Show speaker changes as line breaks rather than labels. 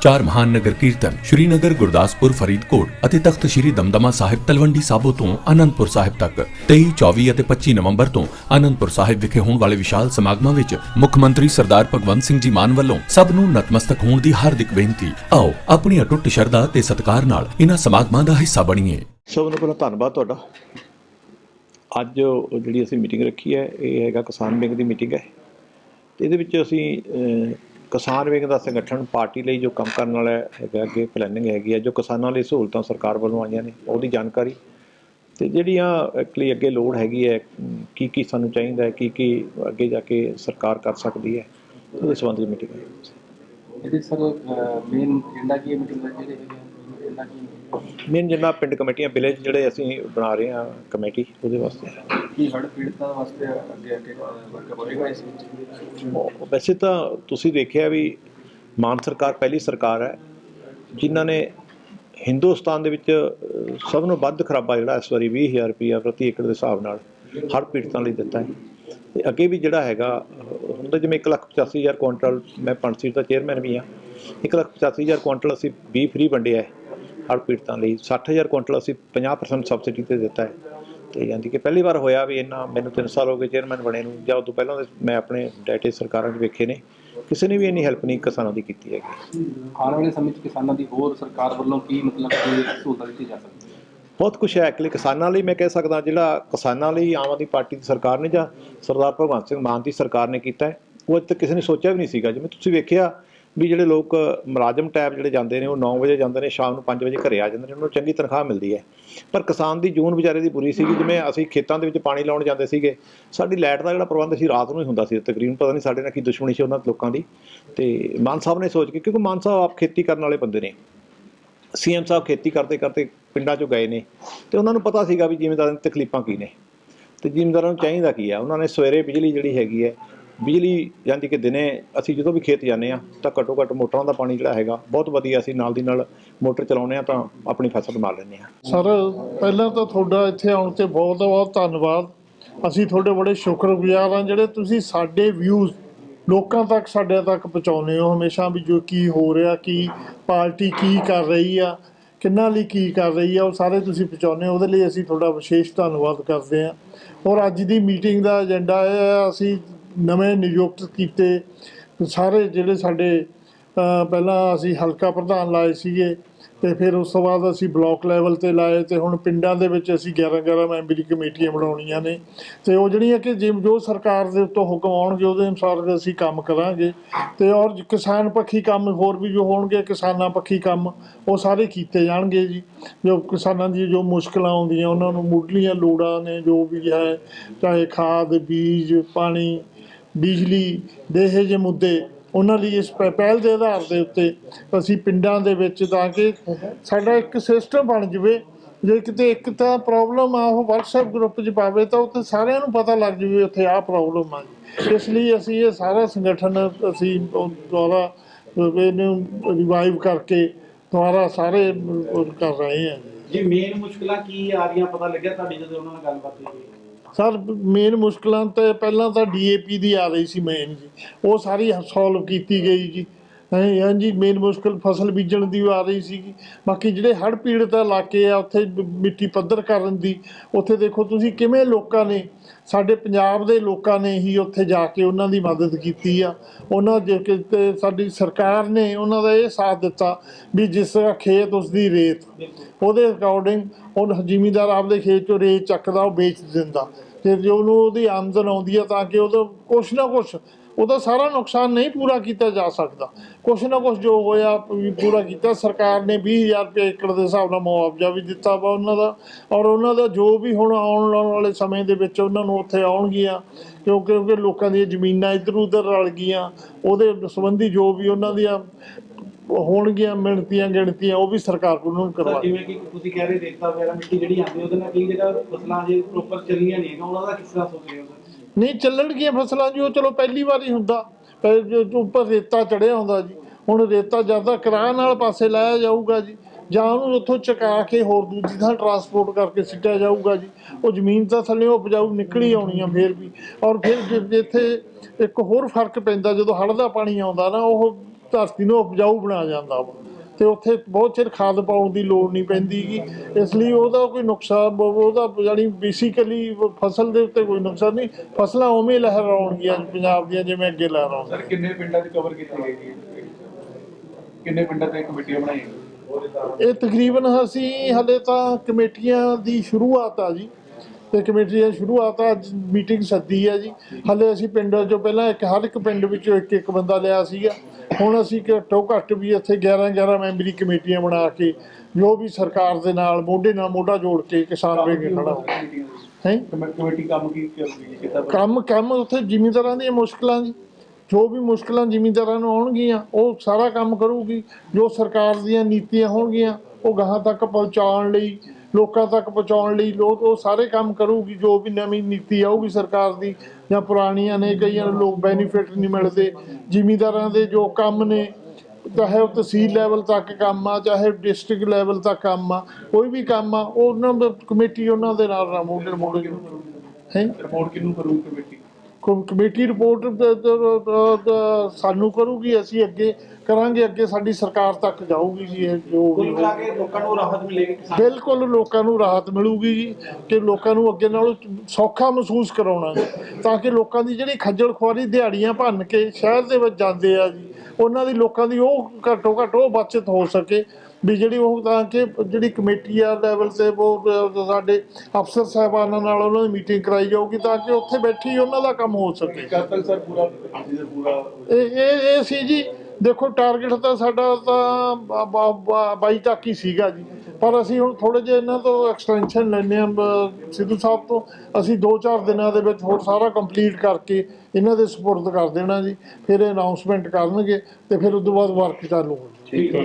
ਚਾਰ ਮਹਾਨ ਨਗਰ ਕੀਰਤਨ ਸ਼੍ਰੀਨਗਰ, ਗੁਰਦਾਸਪੁਰ, ਫਰੀਦਕੋਟ ਅਤੇ ਤਖਤ ਸ਼੍ਰੀ ਦਮਦਮਾ ਸਾਹਿਬ ਤਲਵੰਡੀ ਸਾਬੋ ਤੋਂ ਆਨੰਦਪੁਰ ਸਾਹਿਬ ਤੱਕ। 23 24 ਅਤੇ 25 ਨਵੰਬਰ ਤੋਂ ਆਨੰਦਪੁਰ ਸਾਹਿਬ ਵਿਖੇ ਹੋਣ ਵਾਲੇ ਵਿਸ਼ਾਲ ਸਮਾਗਮਾਂ ਵਿੱਚ ਮੁੱਖ ਮੰਤਰੀ ਸਰਦਾਰ ਭਗਵੰਤ ਸਿੰਘ ਜੀ ਮਾਨ ਵੱਲੋਂ ਸਭ ਨੂੰ ਨਤਮਸਤਕ ਹੋਣ ਦੀ ਹਾਰਦਿਕ ਬੇਨਤੀ। ਆਓ, ਆਪਣੀ ਅਟੁੱਟ ਸ਼ਰਧਾ ਤੇ ਸਤਿਕਾਰ ਨਾਲ ਇਹਨਾਂ ਸਮਾਗਮਾਂ ਦਾ ਹਿੱਸਾ ਬਣੀਏ।
ਸਭ ਤੋਂ ਪਹਿਲਾਂ ਧੰਨਵਾਦ ਤੁਹਾਡਾ। ਅੱਜ ਜਿਹੜੀ ਅਸੀਂ ਮੀਟਿੰਗ ਰੱਖੀ ਹੈ, ਇਹ ਹੈਗਾ ਕਿਸਾਨ ਵਿੰਗ ਦੀ ਮੀਟਿੰਗ ਹੈ। ਇਹਦੇ ਵਿੱਚ ਅਸੀਂ ਕਿਸਾਨ ਵਿੰਗ ਦਾ ਸੰਗਠਨ ਪਾਰਟੀ ਲਈ ਜੋ ਕੰਮ ਕਰਨ ਵਾਲਾ ਹੈਗਾ ਅੱਗੇ ਪਲੈਨਿੰਗ ਹੈਗੀ ਹੈ ਜੋ ਕਿਸਾਨਾਂ ਲਈ ਸਹੂਲਤਾਂ ਸਰਕਾਰ ਵੱਲੋਂ ਆਈਆਂ ਨੇ ਉਹਦੀ ਜਾਣਕਾਰੀ। ਤੇ ਜਿਹੜੀਆਂ ਐਕਚੁਅਲੀ ਅੱਗੇ ਲੋੜ ਹੈਗੀ ਹੈ ਕੀ ਕੀ ਸਾਨੂੰ ਚਾਹੀਦਾ ਹੈ ਕੀ ਕੀ ਅੱਗੇ ਜਾ ਕੇ ਸਰਕਾਰ ਕਰ ਸਕਦੀ ਹੈ ਉਹਦੇ ਸੰਬੰਧ ਵਿੱਚ ਮੀਟਿੰਗ ਹੈ
ਇਹਦੇ ਸਰ ਮੇਨ ਏਜੰਡਾ ਕੀ ਹੈ ਮੀਟਿੰਗ ਦਾ ਜਿਹੜੇ
ਮੇਨ ਜਿੰਨਾ ਪਿੰਡ ਕਮੇਟੀਆਂ ਵਿਲੇਜ ਜਿਹੜੇ ਅਸੀਂ ਬਣਾ ਰਹੇ ਹਾਂ ਕਮੇਟੀ ਉਹਦੇ ਵਾਸਤੇ। ਹੈ
ਕੀ ਹੜ ਪੀੜਤਾਂ ਵਾਸਤੇ ਅੱਗੇ ਅੱਗੇ ਵਰਕ ਹੋਏਗਾ ਇਸ ਵਿੱਚ
ਵੈਸੇ ਤਾਂ ਤੁਸੀਂ ਦੇਖਿਆ ਵੀ ਮਾਨ ਸਰਕਾਰ ਪਹਿਲੀ ਸਰਕਾਰ ਹੈ ਜਿਨ੍ਹਾਂ ਨੇ ਹਿੰਦੁਸਤਾਨ ਦੇ ਵਿੱਚ ਸਭ ਨੂੰ ਵੱਧ ਖਰਾਬਾ ਜਿਹੜਾ ਇਸ ਵਾਰੀ 20000 ਰੁਪਇਆ ਪ੍ਰਤੀ ਏਕੜ ਦੇ ਹਿਸਾਬ ਨਾਲ ਹੜ੍ਹ ਪੀੜਤਾਂ ਲਈ ਦਿੱਤਾ ਹੈ। ਤੇ ਅੱਗੇ ਵੀ ਜਿਹੜਾ ਹੈਗਾ ਅਹ, ਹੁਣ ਤਾਂ ਜਿਵੇਂ 185000 ਕੁਇੰਟਲ ਮੈਂ ਪੰਚਸੀਰ ਦਾ ਚੇਅਰਮੈਨ ਵੀ ਹਾਂ 185000 ਕੁਇੰਟਲ ਅਸੀਂ ਬੀ ਫ੍ਰੀ ਵੰਡਿਆ ਹੈ ਹੜ੍ਹ ਪੀੜਤਾਂ ਲਈ 60000 ਕੁਇੰਟਲ ਅਸੀਂ 50% ਸਬਸਿਡੀ ਤੇ ਦਿੱਤਾ ਹੈ। ਤੇ ਯਾਨੀ ਕਿ ਪਹਿਲੀ ਵਾਰ ਹੋਇਆ ਵੀ ਇੰਨਾ ਮੈਨੂੰ 3 ਸਾਲ ਹੋ ਗਏ ਚੇਅਰਮੈਨ ਬਣੇ ਨੂੰ ਜਾਂ ਉਦੋਂ ਪਹਿਲਾਂ ਮੈਂ ਆਪਣੇ ਡਾਟੇ ਸਰਕਾਰਾਂ 'ਚ ਵੇਖੇ ਨੇ ਕਿਸੇ ਨੇ ਵੀ ਇੰਨੀ ਹੈਲਪ ਨਹੀਂ ਕਿਸਾਨਾਂ ਦੀ ਕੀਤੀ ਹੈਗੀ।
ਆਉਣ ਵਾਲੇ ਸਮੇਂ 'ਚ ਕਿਸਾਨਾਂ ਦੀ ਹੋਰ ਸਰਕਾਰ ਵੱਲੋਂ ਕੀ ਮਤਲਬ ਕਿ ਸਹੂਲਤਾਂ ਦਿੱਤੀ ਜਾ ਸਕਦੀ ਹੈ
ਬਹੁਤ ਕੁਝ ਹੈ ਐਕਚੁਅਲੀ ਕਿਸਾਨਾਂ ਲਈ ਮੈਂ ਕਹਿ ਸਕਦਾ ਜਿਹੜਾ ਕਿਸਾਨਾਂ ਲਈ ਆਮ ਆਦਮੀ ਪਾਰਟੀ ਦੀ ਸਰਕਾਰ ਨੇ ਜਾਂ ਸਰਦਾਰ ਭਗਵੰਤ ਸਿੰਘ ਮਾਨ ਦੀ ਸਰਕਾਰ ਨੇ ਕੀਤਾ ਹੈ ਉਹ ਅੱਜ ਤੱਕ ਕਿਸੇ ਨੇ ਸੋਚਿਆ ਵੀ ਨਹੀਂ ਸੀਗਾ। ਜਿਵੇਂ ਤੁਸੀਂ ਵੇਖਿਆ ਵੀ ਜਿਹੜੇ ਲੋਕ ਮੁਲਾਜ਼ਮ ਟੈਪ ਜਿਹੜੇ ਜਾਂਦੇ ਨੇ, ਉਹ 9 ਵਜੇ ਜਾਂਦੇ ਨੇ, ਸ਼ਾਮ ਨੂੰ 5 ਵਜੇ ਘਰੇ ਆ ਜਾਂਦੇ ਨੇ, ਉਹਨਾਂ ਨੂੰ ਚੰਗੀ ਤਨਖਾਹ ਮਿਲਦੀ ਹੈ। ਪਰ ਕਿਸਾਨ ਦੀ ਜੂਨ ਵਿਚਾਰੇ ਦੀ ਬੁਰੀ ਸੀਗੀ, ਜਿਵੇਂ ਅਸੀਂ ਖੇਤਾਂ ਦੇ ਵਿੱਚ ਪਾਣੀ ਲਾਉਣ ਜਾਂਦੇ ਸੀਗੇ, ਸਾਡੀ ਲਾਈਟ ਦਾ ਜਿਹੜਾ ਪ੍ਰਬੰਧ ਸੀ, ਰਾਤ ਨੂੰ ਹੀ ਹੁੰਦਾ ਸੀ ਤਕਰੀਬਨ ਪਤਾ ਨਹੀਂ ਸਾਡੇ ਨਾਲ ਕੀ ਦੁਸ਼ਮਣੀ ਸੀ ਉਹਨਾਂ ਲੋਕਾਂ ਦੀ। ਤੇ ਮਾਨ ਸਾਹਿਬ ਨੇ ਸੋਚ ਕੇ, ਕਿਉਂਕਿ ਮਾਨ ਸਾਹਿਬ ਆਪ ਖੇਤੀ ਕਰਨ ਵਾਲੇ ਬੰਦੇ ਨੇ, ਸੀਐਮ ਸਾਹਿਬ ਖੇਤੀ ਕਰਦੇ ਕਰਦੇ ਪਿੰਡਾਂ 'ਚੋਂ ਗਏ ਨੇ, ਤੇ ਉਹਨਾਂ ਨੂੰ ਪਤਾ ਸੀਗਾ ਵੀ ਜ਼ਿਮੀਂਦਾਰਾਂ ਦੀ ਤਕਲੀਫਾਂ ਕੀ ਨੇ। ਤੇ ਜ਼ਿਮੀਂਦਾਰਾਂ ਨੂੰ ਚਾਹੀਦਾ ਕੀ ਆ ਉਹਨਾਂ ਨੇ ਸਵੇਰੇ ਬਿਜਲੀ ਜਿਹੜੀ ਹੈਗੀ ਹੈ ਬਿਜਲੀ ਜਾਂਦੀ ਕਿ ਦਿਨੇ ਅਸੀਂ ਜਦੋਂ ਵੀ ਖੇਤ ਜਾਂਦੇ ਆ ਤਾਂ ਘੱਟੋ ਘੱਟ ਮੋਟਰਾਂ ਦਾ ਪਾਣੀ ਜਿਹੜਾ ਹੈਗਾ ਬਹੁਤ ਵਧੀਆ ਅਸੀਂ ਨਾਲ ਦੀ ਨਾਲ ਮੋਟਰ ਚਲਾਉਂਦੇ ਆ ਤਾਂ ਆਪਣੀ ਫਸਲ ਮਾਰ ਲੈਂਦੇ ਆ
ਸਰ, ਪਹਿਲਾਂ ਤਾਂ ਤੁਹਾਡਾ ਇੱਥੇ ਆਉਣ ਤੇ ਬਹੁਤ ਬਹੁਤ ਧੰਨਵਾਦ। ਅਸੀਂ ਤੁਹਾਡੇ ਬੜੇ ਸ਼ੁਕਰਗੁਜ਼ਾਰ ਹਾਂ ਜਿਹੜੇ ਤੁਸੀਂ ਸਾਡੇ ਵਿਊਜ਼ ਲੋਕਾਂ ਤੱਕ ਸਾਡੇ ਤੱਕ ਪਹੁੰਚਾਉਂਦੇ ਹੋ। ਹਮੇਸ਼ਾ ਵੀ ਜੋ ਕੀ ਹੋ ਰਿਹਾ, ਕੀ ਪਾਰਟੀ ਕੀ ਕਰ ਰਹੀ ਆ, ਕਿੰਨਾ ਲਈ ਕੀ ਕਰ ਰਹੀ ਆ, ਉਹ ਸਾਰੇ ਤੁਸੀਂ ਪਹੁੰਚਾਉਂਦੇ ਹੋ। ਉਹਦੇ ਲਈ ਅਸੀਂ ਤੁਹਾਡਾ ਵਿਸ਼ੇਸ਼ ਧੰਨਵਾਦ ਕਰਦੇ ਹਾਂ। ਔਰ ਅੱਜ ਦੀ ਮੀਟਿੰਗ ਦਾ ਏਜੰਡਾ ਇਹ ਹੈ ਅਸੀਂ ਨਵੇਂ ਨਿਯੁਕਤ ਕੀਤੇ। ਸਾਰੇ ਜਿਹੜੇ ਸਾਡੇ ਪਹਿਲਾਂ ਅਸੀਂ ਹਲਕਾ ਪ੍ਰਧਾਨ ਲਾਏ ਸੀਗੇ ਤੇ ਫਿਰ ਉਸ ਤੋਂ ਬਾਅਦ ਅਸੀਂ ਬਲਾਕ ਲੈਵਲ ਤੇ ਲਾਏ ਤੇ ਹੁਣ ਪਿੰਡਾਂ ਦੇ ਵਿੱਚ ਅਸੀਂ 11 11 ਮੈਂਬਰੀ ਕਮੇਟੀਆਂ ਬਣਾਉਣੀਆਂ ਨੇ। ਤੇ ਉਹ ਜਿਹੜੀਆਂ ਕਿ ਜਿਮ, ਜੋ ਸਰਕਾਰ ਦੇ ਉੱਤੋਂ ਹੁਕਮ ਆਉਣਗੇ, ਉਹਦੇ ਅਨੁਸਾਰ ਅਸੀਂ ਕੰਮ ਕਰਾਂਗੇ। ਤੇ ਔਰ ਕਿਸਾਨ ਪੱਖੀ ਕੰਮ ਹੋਰ ਵੀ ਜੋ ਹੋਣਗੇ, ਕਿਸਾਨਾਂ ਪੱਖੀ ਕੰਮ ਉਹ ਸਾਰੇ ਕੀਤੇ ਜਾਣਗੇ ਜੀ। ਜੋ ਕਿਸਾਨਾਂ ਦੀ ਜੋ ਮੁਸ਼ਕਲਾਂ ਆਉਂਦੀਆਂ, ਉਹਨਾਂ ਨੂੰ ਮੁੱਢਲੀਆਂ ਲੋੜਾਂ ਨੇ, ਜੋ ਵੀ ਹੈ, ਚਾਹੇ ਖਾਦ, ਬੀਜ, ਪਾਣੀ ਬਿਜਲੀ ਦੇ ਇਹ ਜਿਹੇ ਮੁੱਦੇ, ਉਹਨਾਂ ਲਈ ਇਸ ਪਹਿਲ ਦੇ ਆਧਾਰ ਦੇ ਉੱਤੇ ਅਸੀਂ ਪਿੰਡਾਂ ਦੇ ਵਿੱਚ ਤਾਂ ਕਿ ਸਾਡਾ ਇੱਕ ਸਿਸਟਮ ਬਣ ਜਵੇ, ਜੇ ਕਿਤੇ ਇੱਕ ਤਾਂ ਪ੍ਰੋਬਲਮ ਆ, ਉਹ WhatsApp ਗਰੁੱਪ 'ਚ ਪਾਵੇ ਤਾਂ ਉੱਥੇ ਸਾਰਿਆਂ ਨੂੰ ਪਤਾ ਲੱਗ ਜਵੇ ਉੱਥੇ ਆਹ ਪ੍ਰੋਬਲਮ ਆ ਇਸ ਲਈ ਅਸੀਂ ਇਹ ਸਾਰਾ ਸੰਗਠਨ ਅਸੀਂ ਦੁਆਰਾ ਇਹਨੂੰ ਰਿਵਾਈਵ ਕਰਕੇ ਦੁਆਰਾ ਸਾਰੇ ਕਰ ਰਹੇ ਹਾਂ
ਜੀ। ਮੇਨ ਮੁਸ਼ਕਲਾਂ ਕੀ ਆ ਰਹੀਆਂ ਪਤਾ ਲੱਗਿਆ ਤੁਹਾਡੀ ਜਦੋਂ ਉਹਨਾਂ ਨਾਲ ਗੱਲਬਾਤ ਹੋਈ?
ਸਰ ਮੇਨ ਮੁਸ਼ਕਲਾਂ ਤੇ ਪਹਿਲਾਂ ਤਾਂ ਡੀਏਪੀ ਦੀ ਆ ਰਹੀ ਸੀ ਮੇਨ ਜੀ। ਉਹ ਸਾਰੀ ਸੋਲਵ ਕੀਤੀ ਗਈ ਜੀ। ਹਾਂ ਹਾਂਜੀ ਮੇਨ ਮੁਸ਼ਕਲ ਫਸਲ ਬੀਜਣ ਦੀ ਆ ਰਹੀ ਸੀਗੀ। ਬਾਕੀ ਜਿਹੜੇ ਹੜ੍ਹ ਪੀੜਤ ਇਲਾਕੇ ਆ, ਉੱਥੇ ਬ- ਮਿੱਟੀ ਪੱਧਰ ਕਰਨ ਦੀ, ਉੱਥੇ ਦੇਖੋ ਤੁਸੀਂ ਕਿਵੇਂ ਲੋਕਾਂ ਨੇ, ਸਾਡੇ ਪੰਜਾਬ ਦੇ ਲੋਕਾਂ ਨੇ ਹੀ ਉੱਥੇ ਜਾ ਕੇ ਉਹਨਾਂ ਦੀ ਮਦਦ ਕੀਤੀ ਆ। ਉਹਨਾਂ ਦੇ ਕਿ ਤੇ ਸਾਡੀ ਸਰਕਾਰ ਨੇ ਉਹਨਾਂ ਦਾ ਇਹ ਸਾਥ ਦਿੱਤਾ ਵੀ ਜਿਸ ਤਰ੍ਹਾਂ ਖੇਤ ਉਸ ਦੀ ਰੇਤ, ਉਹਦੇ ਅਕੋਰਡਿੰਗ ਉਹ ਜ਼ਿਮੀਂਦਾਰ ਆਪਦੇ ਖੇਤ ਚੋਂ ਰੇਤ ਚੱਕਦਾ, ਉਹ ਵੇਚ ਦਿੰਦਾ। ਤੇ ਜੇ ਉਹਨੂੰ ਉਹਦੀ ਆਮਦਨ ਆਉਂਦੀ ਆ ਤਾਂ ਕਿ ਉਹਦਾ ਕੁਛ ਨਾ ਕੁਛ ਉਹਦਾ ਸਾਰਾ ਨੁਕਸਾਨ ਨਹੀਂ ਪੂਰਾ ਕੀਤਾ ਜਾ ਸਕਦਾ। ਕੁਛ ਨਾ ਕੁਛ ਜੋ ਹੋਇਆ ਵੀ ਪੂਰਾ ਕੀਤਾ। ਸਰਕਾਰ ਨੇ 20000 ਰੁਪਏ ਏਕੜ ਦੇ ਹਿਸਾਬ ਨਾਲ ਮੁਆਵਜ਼ਾ ਵੀ ਦਿੱਤਾ ਵਾ ਉਹਨਾਂ ਦਾ। ਔਰ ਉਹਨਾਂ ਦਾ ਜੋ ਵੀ ਹੁਣ ਆਉਣ ਵਾਲੇ ਸਮੇਂ ਦੇ ਵਿੱਚ ਉਹਨਾਂ ਨੂੰ ਉੱਥੇ ਆਉਣਗੀਆਂ। ਕਿਉਂਕਿ ਕਿਉਂਕਿ ਲੋਕਾਂ ਦੀਆਂ ਜ਼ਮੀਨਾਂ ਇੱਧਰ ਉੱਧਰ ਰਲ ਗਈਆਂ। ਉਹਦੇ ਸੰਬੰਧੀ ਜੋ ਵੀ ਉਹਨਾਂ ਦੀਆਂ ਹੋਣਗੀਆਂ, ਮਿਣਤੀਆਂ, ਗਿਣਤੀਆਂ, ਉਹ ਵੀ ਸਰਕਾਰ ਕੋਲੋਂ ਕਰਵਾ
ਜਿਵੇਂ ਕਿ ਤੁਸੀਂ ਕਹਿ ਰਹੇ ਰੇਤਾ ਵਗੈਰਾ ਮਿੱਟੀ ਜਿਹੜੀ ਆਉਂਦੀ ਉਹਦੇ ਨਾਲ ਕਈ ਜਗ੍ਹਾ ਫਸਲਾਂ ਜੇ ਪ੍ਰੋਪਰ ਚੱਲੀਆਂ ਨਹੀਂ ਹੈਗੀਆਂ ਉਹਨਾਂ ਦਾ ਕਿਸ ਤਰ੍ਹਾਂ ਸੋਚ ਰਹੇ ਹੋ?
ਨਹੀਂ ਚੱਲਣਗੀਆਂ ਫਸਲਾਂ ਜੀ, ਉਹ ਚਲੋ ਪਹਿਲੀ ਵਾਰੀ ਹੁੰਦਾ। ਉੱਪਰ ਰੇਤਾ ਚੜਿਆ ਹੁੰਦਾ ਜੀ, ਹੁਣ ਰੇਤਾ ਜ਼ਿਆਦਾ ਕਰਾਹ ਨਾਲ ਪਾਸੇ ਲਾਇਆ ਜਾਊਗਾ ਜੀ। ਜਾਂ ਉਹਨੂੰ ਉੱਥੋਂ ਚਕਾ ਕੇ ਹੋਰ ਦੂਜੀ ਥਾਂ ਟਰਾਂਸਪੋਰਟ ਕਰਕੇ ਸਿੱਟਿਆ ਜਾਊਗਾ ਜੀ। ਉਹ ਜ਼ਮੀਨ ਤਾਂ ਥੱਲੇ ਉਪਜਾਊ ਨਿਕਲੀ ਆਉਣੀ ਆ ਫੇਰ ਵੀ। ਔਰ ਫਿਰ ਜਿੱਥੇ ਇੱਕ ਹੋਰ ਫ਼ਰਕ ਪੈਂਦਾ, ਜਦੋਂ ਹੜ੍ਹ ਦਾ ਪਾਣੀ ਆਉਂਦਾ ਨਾ, ਉਹ ਧਰਤੀ ਨੂੰ ਉਪਜਾਊ ਬਣਾ ਜਾਂਦਾ ਵਾ। ਤੇ ਉੱਥੇ ਬਹੁਤ ਚਿਰ ਖਾਦ ਪਾਉਣ ਦੀ ਲੋੜ ਨਹੀਂ ਪੈਂਦੀ ਗੀ। ਇਸ ਲਈ ਉਹਦਾ ਕੋਈ ਨੁਕਸਾਨ ਉਹਦਾ ਜਾਨੀ ਬੇਸਿਕਲੀ ਫਸਲ ਦੇ ਉੱਤੇ ਕੋਈ ਨੁਕਸਾਨ ਨਹੀਂ। ਫਸਲਾਂ ਉਵੇਂ ਲਹਿਰਾਉਣਗੀਆਂ ਪੰਜਾਬ ਦੀਆਂ ਜਿਵੇਂ ਅੱਗੇ ਲਹਿਰਾਉਂਦੀਆਂ
ਸਰ ਕਿੰਨੇ ਪਿੰਡਾਂ 'ਚ ਕਵਰ ਕੀਤੀ ਗਈ ਹੈ ਕਿੰਨੇ ਪਿੰਡਾਂ ਤੇ ਕਮੇਟੀਆਂ ਬਣਾਈਆਂ?
ਇਹ ਤਕਰੀਬਨ ਅਸੀਂ ਹਲੇ ਤਾਂ ਕਮੇਟੀਆਂ ਦੀ ਸ਼ੁਰੂਆਤ ਆ ਜੀ। ਤੇ ਕਮੇਟੀਆਂ ਸ਼ੁਰੂਆਤ ਆ, ਅੱਜ ਮੀਟਿੰਗ ਸੱਦੀ ਹੈ ਜੀ। ਹਲੇ ਅਸੀਂ ਪਿੰਡ ਜੋ ਪਹਿਲਾਂ ਇੱਕ ਹਰ ਇੱਕ ਪਿੰਡ ਵਿੱਚੋਂ ਇੱਕ ਇੱਕ ਬੰਦਾ ਲਿਆ ਸੀਗਾ। ਹੁਣ ਅਸੀਂ ਘੱਟੋ ਘੱਟ ਵੀ ਇੱਥੇ 11 11 ਮੈਂਬਰੀ ਕਮੇਟੀਆਂ ਬਣਾ ਕੇ ਜੋ ਵੀ ਸਰਕਾਰ ਦੇ ਨਾਲ ਮੋਢੇ ਨਾਲ ਮੋਢਾ ਜੋੜ ਕੇ ਕਿਸਾਨ ਵੇਗ ਖੜਾ
ਕਮੇਟੀਆਂ ਦੀ?
ਹੈ?
ਕਮੇ- ਕਮੇਟੀ ਕੰਮ ਕੀ ਕਿਤਾ
ਕੰਮ ਕੰਮ ਉੱਥੇ ਜ਼ਿਮੀਂਦਾਰਾਂ ਦੀਆਂ ਮੁਸ਼ਕਲਾਂ ਜੀ। ਜੋ ਵੀ ਮੁਸ਼ਕਲਾਂ ਜ਼ਿਮੀਂਦਾਰਾਂ ਨੂੰ ਆਉਣਗੀਆਂ ਉਹ ਸਾਰਾ ਕੰਮ ਕਰੂਗੀ। ਜੋ ਸਰਕਾਰ ਦੀਆਂ ਨੀਤੀਆਂ ਹੋਣਗੀਆਂ ਉਹ ਗਾਹਾਂ ਤੱਕ ਪਹੁੰਚਾਉਣ ਲਈ ਲੋਕਾਂ ਤੱਕ ਪਹੁੰਚਾਉਣ ਲਈ ਲੋਕ ਉਹ ਸਾਰੇ ਕੰਮ ਕਰੂਗੀ, ਜੋ ਵੀ ਨਵੀਂ ਨੀਤੀ ਆਊਗੀ ਸਰਕਾਰ ਦੀ ਜਾਂ ਪੁਰਾਣੀਆਂ ਨੇ, ਕਈਆਂ ਨੂੰ ਲੋਕ ਬੈਨੀਫਿਟ ਨਹੀਂ ਮਿਲਦੇ, ਜ਼ਿਮੀਂਦਾਰਾਂ ਦੇ ਜੋ ਕੰਮ ਨੇ, ਚਾਹੇ ਉਹ ਤਹਿਸੀਲ ਲੈਵਲ ਤੱਕ ਕੰਮ ਆ, ਚਾਹੇ ਡਿਸਟ੍ਰਿਕਟ ਲੈਵਲ ਤੱਕ ਕੰਮ ਆ, ਕੋਈ ਵੀ ਕੰਮ ਆ ਉਹ ਉਹਨਾਂ ਦਾ ਕਮੇਟੀ ਉਹਨਾਂ ਦੇ ਨਾਲ ਨਾਲ ਮੋਢੇ ਹੈ?
ਰਿਪੋਰਟ ਕਿਹਨੂੰ ਕਰੂਗੀ ਕਮੇਟੀ
ਕਮੇਟੀ ਰਿਪੋਰਟ ਸਾਨੂੰ ਕਰੂਗੀ ਅਸੀਂ ਅੱਗੇ ਕਰਾਂਗੇ ਅੱਗੇ ਸਾਡੀ ਸਰਕਾਰ ਤੱਕ ਜਾਊਗੀ ਜੀ ਇਹ ਜੋ ਵੀ
ਕੁੱਲ ਮਿਲਾ ਕੇ ਲੋਕਾਂ ਨੂੰ ਰਾਹਤ ਮਿਲੇਗੀ
ਬਿਲਕੁਲ ਲੋਕਾਂ ਨੂੰ ਰਾਹਤ ਮਿਲੂਗੀ ਜੀ ਕਿ ਲੋਕਾਂ ਨੂੰ ਅੱਗੇ ਨਾਲੋਂ ਸੌਖਾ ਮਹਿਸੂਸ ਕਰਾਉਣਾ ਤਾਂ ਕਿ ਲੋਕਾਂ ਦੀ ਜਿਹੜੀ ਖੱਜਲ ਖੁਆਰੀ ਦਿਹਾੜੀਆਂ ਭੰਨ ਕੇ ਸ਼ਹਿਰ ਦੇ ਵਿੱਚ ਜਾਂਦੇ ਆ ਜੀ ਉਹਨਾਂ ਦੀ ਲੋਕਾਂ ਦੀ ਉਹ ਘੱਟੋ ਘੱਟ ਉਹ ਬਚਤ ਹੋ ਸਕੇ ਵੀ ਜਿਹੜੀ ਉਹ ਤਾਂ ਕਿ ਜਿਹੜੀ ਕਮੇਟੀ ਆ ਲੈਵਲ ਤੇ ਉਹ ਸਾਡੇ ਅਫਸਰ ਸਾਹਿਬਾਨਾਂ ਨਾਲ ਉਹਨਾਂ ਦੀ ਮੀਟਿੰਗ ਕਰਾਈ ਜਾਊਗੀ ਤਾਂ ਕਿ ਉੱਥੇ ਬੈਠੀ ਉਹਨਾਂ ਦਾ ਕੰਮ ਹੋ ਸਕੇ।
ਕਦ ਤੱਕ ਸਰ ਪੂਰਾ ਪ੍ਰੋਸੀਜਰ ਪੂਰਾ।
ਇਹ ਇਹ ਇਹ ਸੀ ਜੀ ਦੇਖੋ ਟਾਰਗੇਟ ਤਾਂ ਸਾਡਾ ਤਾਂ ਬ- ਬ- ਬ- ਬਾਈ ਤੱਕ ਹੀ ਸੀਗਾ ਜੀ। ਪਰ ਅਸੀਂ ਹੁਣ ਥੋੜੇ ਜਿਹਾ ਇਹਨਾਂ ਤੋਂ ਐਕਸਟੈਂਸ਼ਨ ਲੈਣੇ ਆ ਸਿੱਧੂ ਸਾਹਿਬ ਤੋਂ। ਅਸੀਂ 2-4 ਦਿਨਾਂ ਦੇ ਵਿੱਚ ਹੋਰ ਸਾਰਾ ਕੰਪਲੀਟ ਕਰਕੇ ਇਹਨਾਂ ਦੇ ਸਪੁਰਦ ਕਰ ਦੇਣਾ ਜੀ। ਫਿਰ ਅਨਾਉਂਸਮੈਂਟ ਕਰਨਗੇ ਤੇ ਫਿਰ ਉਸ ਤੋਂ ਬਾਅਦ ਵਰਕ ਚਾਲੂ ਹੋ ਜਾਊ।
ਠੀਕ ਹੈ।